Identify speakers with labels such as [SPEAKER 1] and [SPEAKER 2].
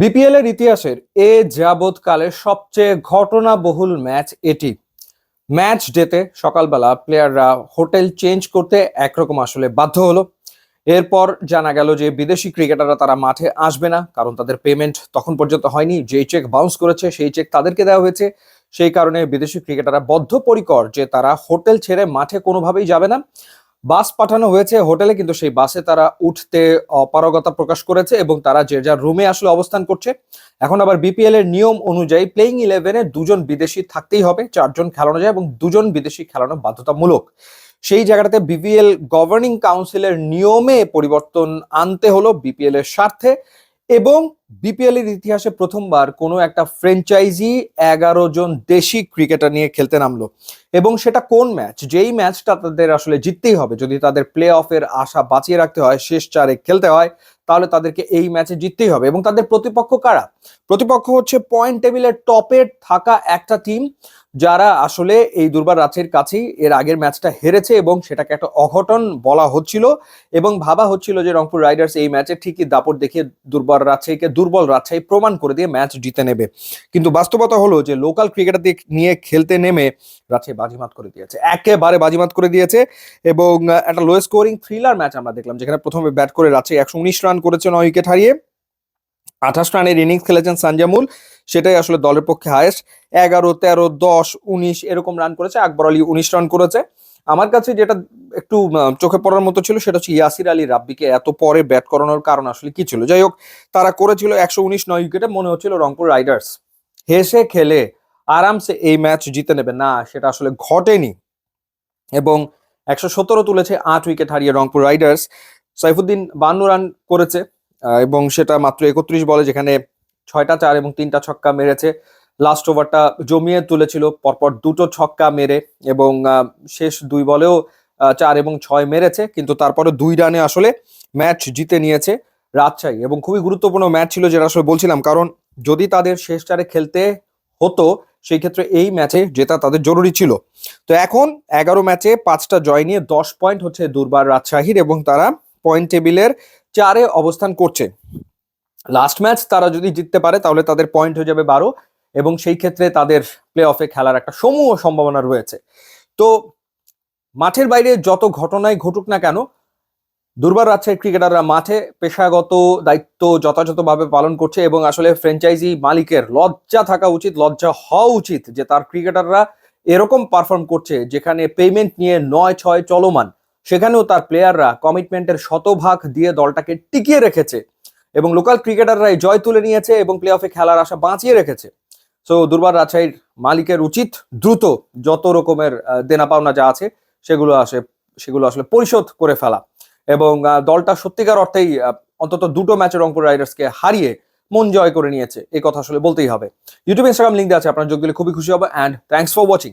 [SPEAKER 1] BPL এর ইতিহাসের এ যাবৎকালের সবচেয়ে ঘটনাবহুল ম্যাচ এটি। ম্যাচ ডেতে সকালবেলা প্লেয়াররা হোটেল চেঞ্জ করতে একরকম আসলে বাধ্য হলো। এরপর জানা গেল যে বিদেশি ক্রিকেটাররা তারা মাঠে আসবে না, কারণ তাদের পেমেন্ট তখন পর্যন্ত হয়নি। যেই চেক বাউন্স করেছে, সেই চেক তাদেরকে দেওয়া হয়েছে। সেই কারণে বিদেশি ক্রিকেটাররা বদ্ধপরিকর যে তারা হোটেল ছেড়ে মাঠে কোনোভাবেই যাবে না। বাস পাঠানো হয়েছে হোটেলে, কিন্তু সেই বাসে তারা উঠতে অপারগতা প্রকাশ করেছে এবং তারা যে যার রুমে আসলে অবস্থান করছে। এখন আবার বিপিএল এর নিয়ম অনুযায়ী প্লেইং ইলেভেনে দুজন বিদেশি থাকতেই হবে, চারজন খেলানো যায় এবং দুজন বিদেশি খেলানো বাধ্যতামূলক। সেই জায়গাটাতে বিপিএল গভর্নিং কাউন্সিলের নিয়মে পরিবর্তন আনতে হলো বিপিএল এর স্বার্থে। এবং বিপিএল এর ইতিহাসে প্রথমবার কোনো একটা ফ্র্যাঞ্চাইজি এগারো জন দেশি ক্রিকেটার নিয়ে খেলতে নামলো। এবং সেটা কোন ম্যাচ যেই ম্যাচটা তাদের আসলে জিততেই হবে। যদি তাদের প্লে অফের আশা বাঁচিয়ে রাখতে হয়, শেষ চারে খেলতে হয়, তাহলে তাদেরকে এই ম্যাচে জিততেই হবে। এবং তাদের প্রতিপক্ষ কারা? প্রতিপক্ষ হচ্ছে পয়েন্ট টেবিলের টপে থাকা একটা টিম যারা আসলে এই দুর্বার রাজশাহীর কাছেই এর আগের ম্যাচটা হেরেছে এবং সেটাকে একটা অঘটন বলা হচ্ছিল এবং ভাবা হচ্ছিল যে রংপুর রাইডার্স এই ম্যাচে ঠিকই দাপট দেখিয়ে দুর্বার রাজশাহীকে দুর্বল রাজশাহী প্রমাণ করে দিয়ে ম্যাচ জিতে নেবে। কিন্তু বাস্তবতা হলো যে লোকাল ক্রিকেটার নিয়ে খেলতে নেমে রাজশাহী বাজিমাত করে দিয়েছে। একেবারে বাজিমাত করে দিয়েছে এবং একটা লো স্কোরিং থ্রিলার ম্যাচ আমরা দেখলাম, যেখানে প্রথমে ব্যাট করে রাজশাহী একশো উনিশ রান করেছে নয় উইকেট হারিয়ে। আঠাশ রানের ইনিংস খেলেছেন সানজামুল সেটাই আসলে দলের পক্ষে হায়েস্ট এগারো, তেরো, দশ, উনিশ এরকম রান করেছে। আকবর আলী উনিশ রান করেছে। আমার কাছে যেটা একটু চোখে পড়ার মতো ছিল সেটা হচ্ছে ইয়াসির আলী রাব্বিকে এত পরে ব্যাট করানোর কারণ আসলে কি ছিল? যাই হোক, তারা করেছিল একশো উনিশ নয় উইকেটে মনে হচ্ছিল রংপুর রাইডার্স হেসে খেলে আরামসে এই ম্যাচ জিতে নেবে। না, সেটা আসলে ঘটেনি। এবং একশো সতেরো তুলেছে, আট উইকেট হারিয়ে রংপুর রাইডার্স সাইফুদ্দিন বান্ন রান করেছে। এবং সেটা মাত্র একত্রিশ বলে যেখানে ছয়টা চার এবং তিনটা ছক্কা মেরেছে। লাস্ট ওভারটা জমিয়ে তুলেছিল, পরপর দুটো ছক্কা মেরে এবং শেষ দুই বলেও চার এবং ছয় মেরেছে, কিন্তু তারপরে দুই রানে আসলে ম্যাচ জিতে নিয়েছে রাজশাহী। এবং খুবই গুরুত্বপূর্ণ ম্যাচ ছিল যেটা আসলে বলছিলাম, কারণ যদি তাদের শেষ চারে খেলতে হতো, সেই ক্ষেত্রে এই ম্যাচে জেতা তাদের জরুরি ছিল। তো এখন এগারো ম্যাচে পাঁচটা জয় নিয়ে দশ পয়েন্ট হচ্ছে দুর্বার রাজশাহীর এবং তারা পয়েন্ট টেবিলের চারে অবস্থান করছে। লাস্ট ম্যাচ তারা যদি জিততে পারে, তাহলে তাদের পয়েন্ট হয়ে যাবে বারো এবং সেই ক্ষেত্রে তাদের প্লে অফে খেলার একটা সমূহ সম্ভাবনা রয়েছে। তো মাঠের বাইরে যত ঘটনাই ঘটুক না কেন, দুর্বার রাজশাহীর ক্রিকেটাররা মাঠে পেশাগত দায়িত্ব যথাযথভাবে পালন করছে এবং আসলে ফ্র্যাঞ্চাইজি মালিকের লজ্জা থাকা উচিত, লজ্জা হওয়া উচিত যে তার ক্রিকেটাররা এরকম পারফর্ম করছে যেখানে পেমেন্ট নিয়ে নয় ছয় চলমান। সেখানেও তার প্লেয়াররা কমিটমেন্টের শতভাগ দিয়ে দলটাকে টিকিয়ে রেখেছে এবং লোকাল ক্রিকেটাররাই জয় তুলে নিয়েছে এবং প্লে অফে খেলার আশা বাঁচিয়ে রেখেছে। সো দুর্বার রাজশাহীর মালিকের উচিত দ্রুত যত রকমের দেনা পাওনা যা আছে সেগুলো আসে, সেগুলো আসলে পরিশোধ করে ফেলা এবং দলটা সত্যিকার অর্থেই অন্তত দুটো ম্যাচে রংপুর রাইডার্সকে হারিয়ে মন জয় করে নিয়েছে। এই কথা আসলে বলতেই হবে। ইউটিউব ইনস্টাগ্রাম লিঙ্ক দেওয়া আছে, আপনার যোগ দিলে খুবই খুশি হবে অ্যান্ড থ্যাংকস ফর ওয়াচিং